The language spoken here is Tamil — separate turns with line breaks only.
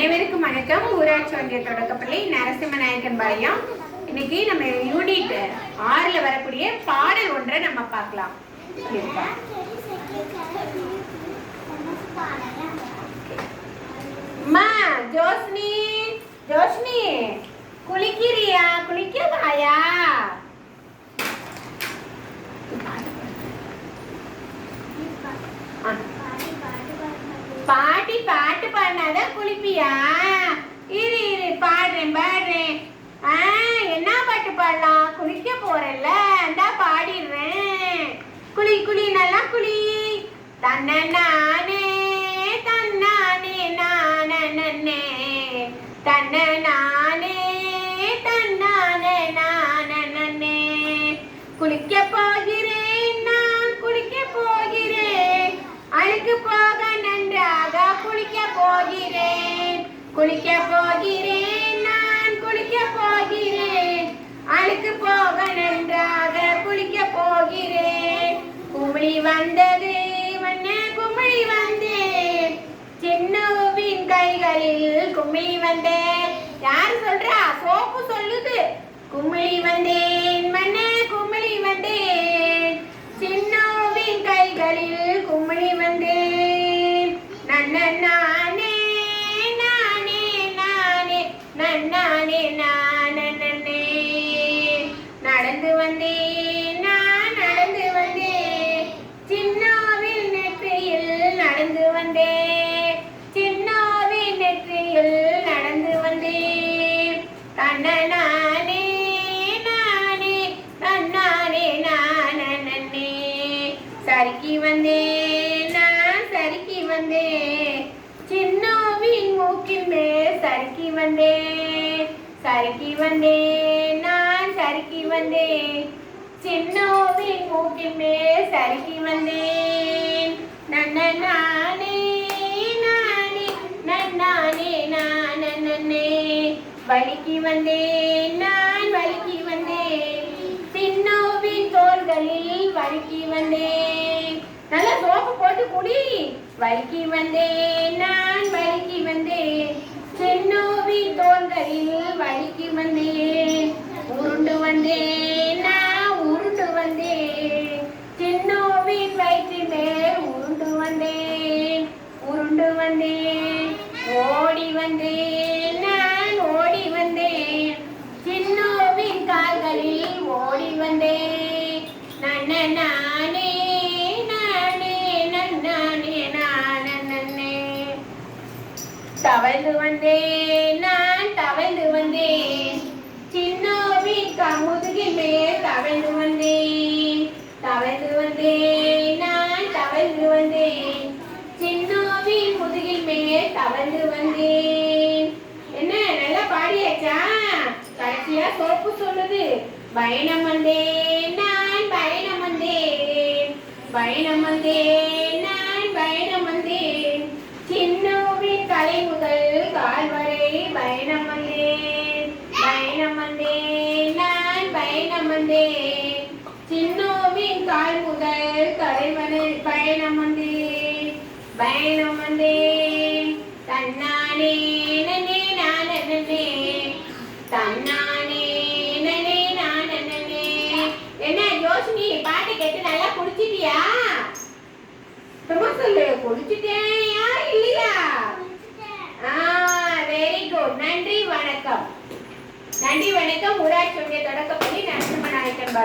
அனைவருக்கும் வணக்கம். ஊராட்சி ஒன்றிய தொடக்கப்பள்ளி நரசிம்ம நாயக்கன் பாளையம். இன்னைக்கு நம்ம யூனிட் ஆறுல வரக்கூடிய பாடல் ஒன்றை நம்ம பார்க்கலாம். அம்மா ஜோஸ்னி ஜோஸ்னி குளிக்கிறியா? குளிக்க வாயா ஆ. பாட்டி பாட்டு பாடினாதான் இரு இரு பாடுறேன் பாடுறேன். ஆ என்ன பாட்டு பாடலாம்? குளிக்க போறேன்ல அந்தா பாடிடுறேன். குளி குளி நல்லா குளி. தன்ன நானே தன்னானே நானே தன்ன நான் குளிக்க போகிறேன் நான் குளிக்க போகிறேன். அழுக்கு போக நன்றாக குளிக்க போகிறேன். குமிழி வந்தது வண்ண குமிழி வந்தேன். சின்னவின் கைகளில் குமிழி வந்தேன். யார் சொல்றா? சோப்பு சொல்லுது. குமிழி வந்தேன். வந்தேன் சறுக்கி வந்தேன் நான் சறுக்கி வந்தேன் சின்னோவின் மூக்கின் மேல் சறுக்கி வந்தேன். நன்ன நானே நானே நன்னானே நான் நன்னே. வலிக்கு வந்தேன் நான் வலிக்கு வந்தேன். சின்னோவின் தோள்களில் வலிக்கு வந்தேன். நல்லா சோப்பு போட்டு குடி. வலிக்கு வந்தேன் நான் வலிக்கு வந்தேன். சின்னோவின் தோள்களில் வலிக்கு வந்தேன். உருண்டு வந்தேன். நான் உருண்டு வந்தேன். சின்னோவின் வயிற்று மேல் உருண்டு வந்தேன். உருண்டு வந்தேன். ஓடி வந்தேன். நான் ஓடி வந்தேன். சின்னோவின் கால்களில் ஓடி வந்தேன். நான் நானே நானே நன்னானே நானே தவழ்ந்து வந்தேன். நான் தவழ்ந்து வந்தேன் சின்னோவின் முதுகில் மேல் தவழ்ந்து வந்தேன் தவழ்ந்து வந்தேன் நான் தவழ்ந்து வந்தேன் சின்னோவின் முதுகில் மேல் தவழ்ந்து வந்தேன் என்ன நல்லா பாடியாச்சா கடைசியா சோப்பு சொல்லுது பயணம் வந்தேன் நான் பயணம் வந்தேன் பயணம் வந்தேன் தன்னானே நனே நானே தன்னானே நனே நானே என்ன யோசினி பாட்டு கேட்டு நல்லா குடிச்சிட்டியா? சும்மா சொல்லு குடிச்சிட்டியா இல்லையா? ஆ வெரி குட் நன்றி வணக்கம். நன்றி வணக்கம். ஊராட்சி ஒன்றிய தொடக்கப்பள்ளி நரசிம்ம நாயக்கன்